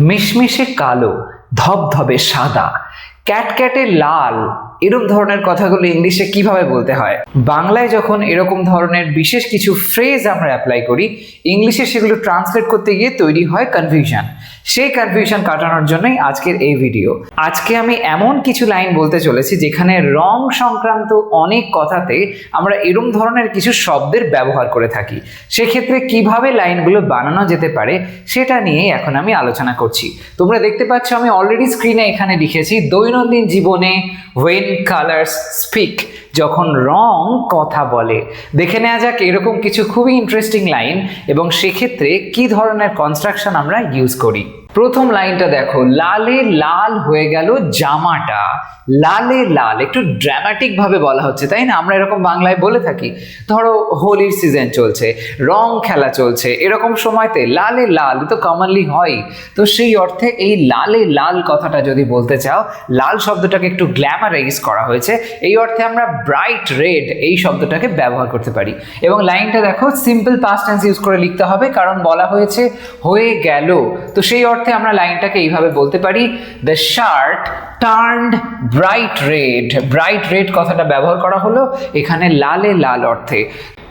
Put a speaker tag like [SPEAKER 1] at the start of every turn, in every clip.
[SPEAKER 1] মিশমিশে কালো ধবধবে সাদা ক্যাটক্যাটে লাল এরকম ধরনের কথাগুলো ইংলিশে কীভাবে বলতে হয়? বাংলায় যখন এরকম ধরনের বিশেষ কিছু ফ্রেজ আমরা অ্যাপ্লাই করি, ইংলিশে সেগুলো ট্রান্সলেট করতে গিয়ে তৈরি হয় কনফিউশন সেই কনফিউশন কাটানোর জন্যই আজকের এই ভিডিও আজকে আমি এমন কিছু লাইন বলতে চলেছি যেখানে রং সংক্রান্ত অনেক কথাতে আমরা এরম ধরনের কিছু শব্দের ব্যবহার করে থাকি। সেক্ষেত্রে কীভাবে লাইনগুলো বানানো যেতে পারে, সেটা নিয়েই এখন আমি আলোচনা করছি। তোমরা দেখতে পাচ্ছ আমি অলরেডি স্ক্রিনে এখানে লিখেছি, দৈনন্দিন জীবনে ওয়েন colors speak. যখন রং কথা বলে। দেখে নেওয়া যাক এরকম কিছু খুবই ইন্টারেস্টিং লাইন এবং সেক্ষেত্রে কি ধরনের কনস্ট্রাকশন আমরা ইউজ করি। প্রথম লাইনটা দেখো, লালে লাল হয়ে গেল জামাটা। লালে লাল, একটু ড্রামাটিক ভাবে বলা হচ্ছে, তাই না? আমরা এরকম বাংলায় বলে থাকি, ধরো হোলির সিজন চলছে, রং খেলা চলছে, এরকম সময়তে লালে লাল তো কমনলি হয়। তো সেই অর্থে এই লালে লাল কথাটা যদি বলতে চাও, লাল শব্দটাকে একটু গ্ল্যামারাইজ করা হয়েছে, এই অর্থে আমরা ব্রাইট রেড এই শব্দটাকে ব্যবহার করতে পারি। এবং লাইনটা দেখো সিম্পল পাস্ট টেন্স ইউজ করে লিখতে হবে, কারণ বলা হয়েছে হয়ে গেল। তো সেই অর্থে আমরা লাইনটাকে এইভাবে বলতে পারি the shirt turned bright red bright red কথাটা ব্যবহার করা হলো এখানে লালে লাল অর্থে।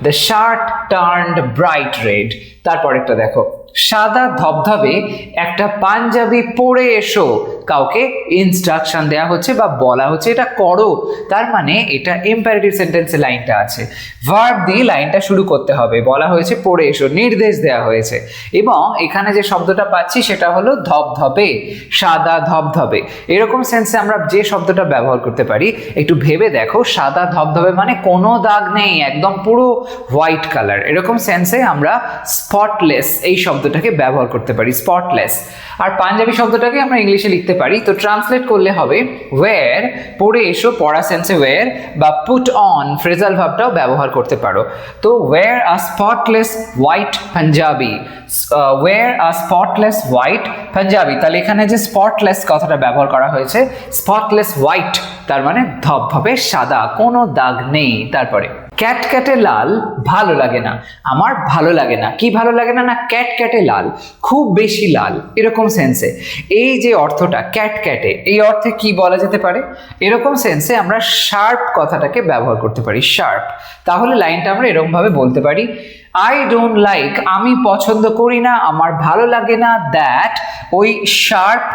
[SPEAKER 1] The shirt turned bright red তারপরেরটা দেখো সাদা ধবধবে একটা পাঞ্জাবি পরে এসো। কাউকে ইনস্ট্রাকশন দেওয়া হচ্ছে বা বলা হচ্ছে, এটা করো। তার মানে এটা এম্পারেটিভ সেন্টেন্সে লাইনটা আছে। ভার্ব দিয়ে লাইনটা শুরু করতে হবে। বলা হয়েছে পড়ে এসো, নির্দেশ দেওয়া হয়েছে। এবং এখানে যে শব্দটা পাচ্ছি সেটা হলো ধবধবে, সাদা ধবধবে। এরকম সেন্সে আমরা যে শব্দটা ব্যবহার করতে পারি, একটু ভেবে দেখো, সাদা ধবধবে মানে কোনো দাগ নেই, একদম পুরো হোয়াইট কালার এরকম সেন্সে আমরা স্পটলেস এই শব্দটাকে ব্যবহার করতে পারি স্পটলেস আর পাঞ্জাবি শব্দটাকে আমরা ইংলিশে লিখতে পারি, তো ট্রান্সলেট করলে হবে ওয়ের পড়ে এসো, পড়া সেন্সে ওয়ের বা পুট অন ফ্রেজাল ভাবটাও ব্যবহার করতে পারো। তো wear a spotless white Punjabi wear a spotless white Punjabi. তাহলে এখানে যে স্পটলেস কথাটা ব্যবহার করা হয়েছে স্পটলেস হোয়াইট তার মানে ধবধবে সাদা, কোনো দাগ নেই, তারপরে ক্যাট ক্যাটে লাল ভালো লাগে না। আমার ভালো লাগে না। কি ভালো লাগে না? না, ক্যাট ক্যাটে লাল। খুব বেশি লাল। এরকম সেন্সে এই যে অর্থটা, ক্যাট ক্যাটে, এই অর্থে কি বলা যেতে পারে? এরকম সেন্সে আমরা শার্প কথাটাকে ব্যবহার করতে পারি শার্প তাহলে লাইনটা আমরা এরকমভাবে বলতে পারি আই ডোন্ট লাইক আমি পছন্দ করি না, আমার ভালো লাগে না দ্যাট ওই শার্প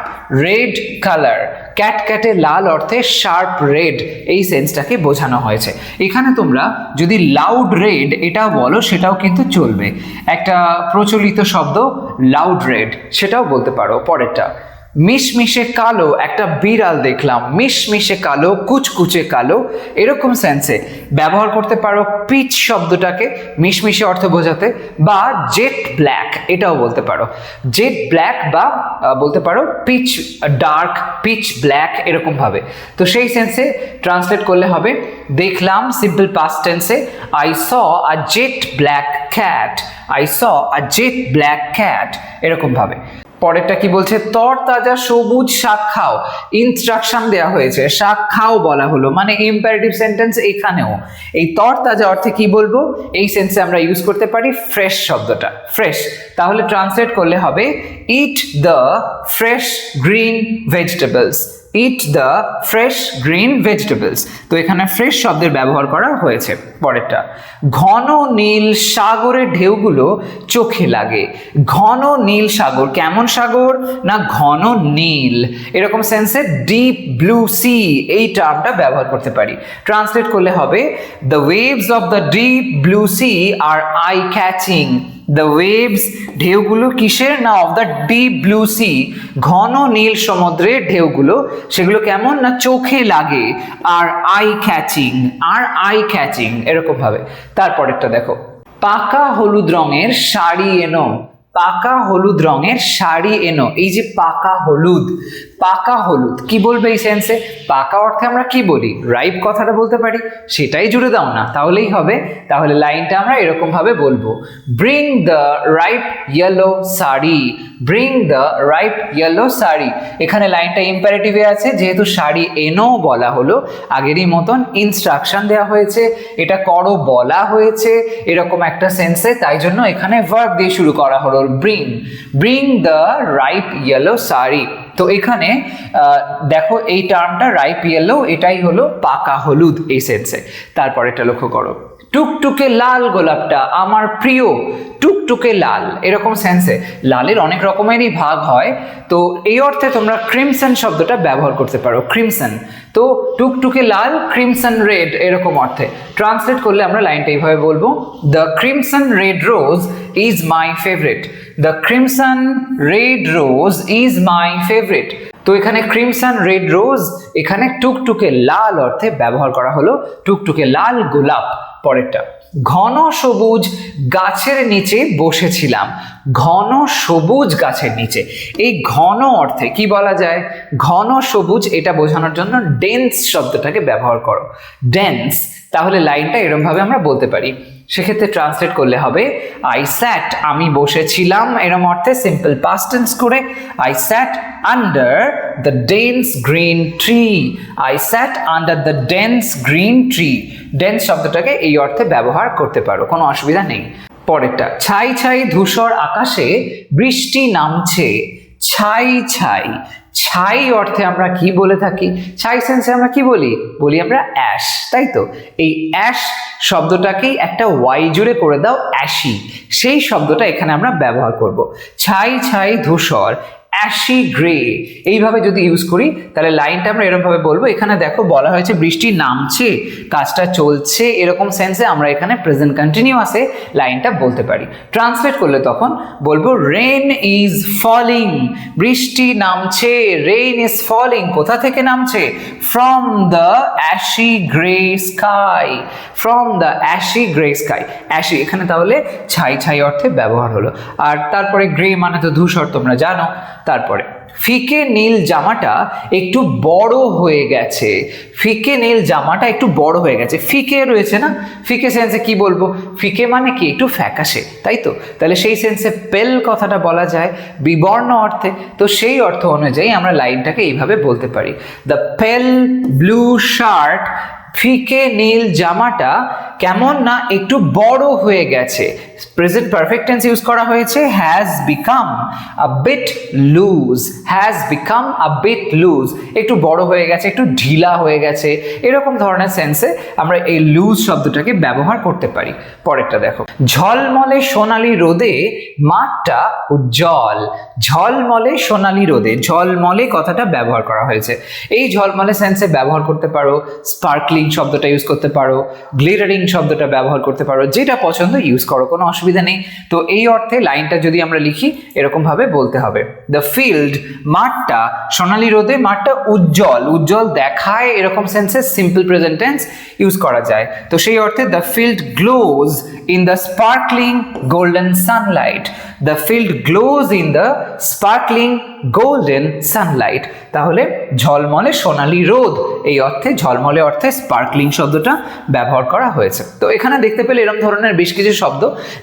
[SPEAKER 1] রেড কালার ক্যাট ক্যাটে লাল অর্থে শার্প রেড এই সেন্সটাকে বোঝানো হয়েছে। এখানে তোমরা যদি লাউড রেড এটাও বলো, সেটাও কিন্তু চলবে। একটা প্রচলিত শব্দ লাউড রেড সেটাও বলতে পারো, পরেরটা। মিশমিশে কালো একটা বিড়াল দেখলাম। মিশমিশে কালো, কুচকুচে কালো, এরকম সেন্সে ব্যবহার করতে পারো পিচ শব্দটাকে মিশমিশে অর্থ বোঝাতে বা জেট ব্ল্যাক এটাও বলতে পারো। জেট ব্ল্যাক বা বলতে পারো পিচ ডার্ক পিচ ব্ল্যাক এরকম ভাবে। তো সেই সেন্সে ট্রান্সলেট করলে হবে, দেখলাম সিম্পল পাস্ট টেন্সে I saw a jet black cat I saw a jet black cat এরকম ভাবে। পরেরটা কি বলছে? তর তাজা সবুজ শাক খাও। ইনস্ট্রাকশন দেয়া হয়েছে। শাক খাও বলা হলো। মানে ইম্পারেটিভ সেন্টেন্স এখানেও। এই তর তাজা অর্থে কি বলব? এই সেন্সে আমরা ইউজ করতে পারি ফ্রেশ শব্দটা। ফ্রেশ তাহলে ট্রান্সলেট করলে হবে eat the fresh green vegetables eat the fresh green vegetables তো এখানে ফ্রেশ শব্দের ব্যবহার করা হয়েছে পরেরটা। ঘন নীল সাগরের ঢেউগুলো চোখে লাগে। ঘন নীল সাগর কেমন সাগর? না ঘন নীল? এরকম সেন্সে ডিপ ব্লু সি এই টার্মটা ব্যবহার করতে পারি। ট্রান্সলেট করলে হবে the waves of the deep blue sea are eye catching the waves ঢেউগুলো কিসের? না of the deep blue sea ঘন নীল সমুদ্রের ঢেউগুলো। সেগুলো কেমন? না, চোখে লাগে। Are eye catching are eye catching এরকম ভাবে। তারপরেরটা দেখো। পাকা হলুদ রঙের শাড়ি এনো। পাকা হলুদ রঙের শাড়ি এনো। এই যে পাকা হলুদ পাকা হলুদ, কি বলবে এই সেন্সে পাকা অর্থে আমরা কি বলি? রাইপ কথাটা বলতে পারি, সেটাই জুড়ে দাও না, তাহলেই হবে। তাহলে লাইনটা আমরা এরকম ভাবে বলব। Bring the ripe yellow sari bring the ripe yellow sari. এখানে লাইনটা ইম্পারেটিভে আছে, যেহেতু শাড়ি এনো বলা হলো, আগেরই মতন ইনস্ট্রাকশন দেওয়া হয়েছে, এটা করো বলা হয়েছে, এরকম একটা সেন্সে তাই জন্য এখানে ভার্ব দিয়ে শুরু করা হলো। Role bring bring the ripe yellow sari তো এখানে দেখো এই টার্মটা রাইপ ইয়েলো এটাই হলো পাকা হলুদ এই সেন্সে তারপর এটা লক্ষ্য করো। টুকটুকে লাল গোলাপটা আমার প্রিয়, টুকটুকে লাল। এরকম সেন্সে লালের অনেক রকমেরই ভাগ হয়। তো এই অর্থে তোমরা ক্রিমসন শব্দটা ব্যবহার করতে পারো। ক্রিমসন তো টুকটুকে লাল ক্রিমসন রেড এরকম অর্থে। ট্রান্সলেট করলে আমরা লাইনটা এইভাবে বলব the crimson red rose is my favourite the crimson red rose is my favourite তো এখানে ক্রিমসন রেড রোজ এখানে টুকটুকে লাল অর্থে ব্যবহার করা হলো। টুকটুকে লাল গোলাপ। পরেরটা। ঘন সবুজ গাছের নিচে বসেছিলাম। ঘন সবুজ গাছের নিচে। এই ঘন অর্থে কি বলা যায়? ঘন সবুজ এটা বোঝানোর জন্য ডেন্স শব্দটাকে ব্যবহার করো। ডেন্স তাহলে লাইনটা এরমভাবে আমরা বলতে পারি। সেক্ষেত্রে ট্রান্সলেট করলে হবে আই স্যাট আমি বসেছিলাম এরম অর্থে সিম্পল পাস্ট টেন্স করে I sat under the dense green tree I sat under the dense green tree dense শব্দটাকে এই অর্থে ব্যবহার করতে পারো, কোনো অসুবিধা নেই। পরেরটা, ছাই ছাই ধূসর আকাশে বৃষ্টি নামছে, ছাই ছাই। ছাই অর্থে আমরা কি বলে থাকি? ছাই সেন্সে আমরা কি বলি? বলি আমরা অ্যাশ তাই তো? এই অ্যাশ শব্দটাকেই একটা ওয়াই জুড়ে করে দাও অ্যাশি সেই শব্দটা এখানে আমরা ব্যবহার করব। ছাই ছাই ধূসর অ্যাশি গ্রে এইভাবে যদি ইউজ করি, তাহলে লাইনটা আমরা এরকমভাবে বলব। এখানে দেখো বলা হয়েছে বৃষ্টি নামছে, কাজটা চলছে, এরকম সেন্সে আমরা এখানে প্রেজেন্ট কন্টিনিউয়াসে লাইনটা বলতে পারি। ট্রান্সলেট করলে তখন বলব রেন ইজ ফলিং বৃষ্টি নামছে রেইন ইজ ফলিং কোথা থেকে নামছে? From the ashy grey sky from the ashy grey sky ashy এখানে তাহলে ছাই ছাই অর্থে ব্যবহার হলো। আর তারপরে গ্রে মানে তো ধূসর, তোমরা জানো। তারপরে, ফিকে নীল জামাটা একটু বড় হয়ে গেছে। ফিকে নীল জামাটা একটু বড় হয়ে গেছে। ফিকে রয়েছে না? ফিকে সেন্সে কি বলব? ফিকে মানে কি? একটু ফ্যাকাশে, তাই তো? তাহলে সেই সেন্সে পেল কথাটা বলা যায় বিবর্ণ অর্থে। তো সেই অর্থ অনুযায়ী আমরা লাইনটাকে এইভাবে বলতে পারি। দ্য পেল ব্লু শার্ট ফিকে নীল জামাটা কেমন না একটু বড় হয়ে গেছে। প্রেজেন্ট পারফেক্ট টেন্স ইউজ করা হয়েছে has become a bit loose has become a bit loose একটু বড় হয়ে গেছে, একটু ঢিলা হয়ে গেছে, এরকম ধরনের সেন্সে আমরা এই লুজ শব্দটাকে ব্যবহার করতে পারি। পরেরটা দেখো, ঝলমলে সোনালি রোদে মাঠটা উজ্জ্বল, ঝলমলে সোনালি রোদে, ঝলমলে কথাটা ব্যবহার করা হয়েছে। এই ঝলমলে সেন্সে ব্যবহার করতে পারো স্পার্কলিং শব্দটা ইউজ করতে পারো গ্লিটারিং শব্দটা ব্যবহার করতে পারো, যেটা পছন্দ ইউজ করো, কোনো অসুবিধা নেই। তো এই অর্থে লাইনটা যদি আমরা লিখি, এরকমভাবে বলতে হবে। দ্য ফিল্ড মাঠটা, সোনালি রোদে মাঠটা উজ্জ্বল উজ্জ্বল দেখায় এরকম সেন্সে সিম্পল প্রেজেন্টেন্স ইউজ করা যায়। তো সেই অর্থে the field glows in the sparkling golden sunlight the field glows in the sparkling golden sunlight তাহলে ঝলমলে সোনালি রোদ। এই অর্থে, ঝলমলে অর্থে স্পার্কলিং শব্দটা ব্যবহার করা হয়েছে। তো এখানে দেখতে পেলে এরকম ধরনের বেশ কিছু শব্দ,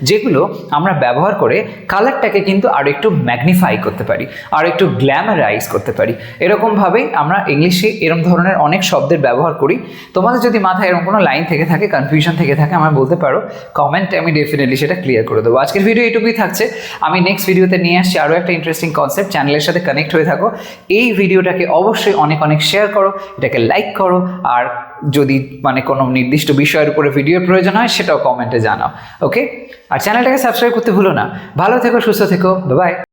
[SPEAKER 1] যেগুলো আমরা ব্যবহার করে কালারটাকে কিন্তু আরও একটু ম্যাগনিফাই করতে পারি আর একটু গ্ল্যামারাইজ করতে পারি। এরকমভাবেই আমরা ইংলিশে এরকম ধরনের অনেক শব্দের ব্যবহার করি। তোমাদের যদি মাথায় এরকম কোনো লাইন থেকে থাকে কনফিউশন থেকে থাকে আমার বলতে পারো কমেন্টে আমি ডেফিনেটলি সেটা ক্লিয়ার করে দেবো। আজকের ভিডিও এটুকুই থাকছে। আমি নেক্সট ভিডিওতে নিয়ে আসছি আরও একটা ইন্টারেস্টিং কনসেপ্ট চ্যানেলের সাথে কানেক্ট হয়ে থাকো। এই ভিডিওটাকে অবশ্যই অনেক অনেক শেয়ার করো, এটাকে লাইক করো, আর যদি মানে কোনো নির্দিষ্ট বিষয়ের উপরে ভিডিও প্রয়োজন হয়, সেটাও কমেন্টে জানাও ওকে আর চ্যানেলটাকে সাবস্ক্রাইব করতে ভুলো না। ভালো থেকো, সুস্থ থেকো বাই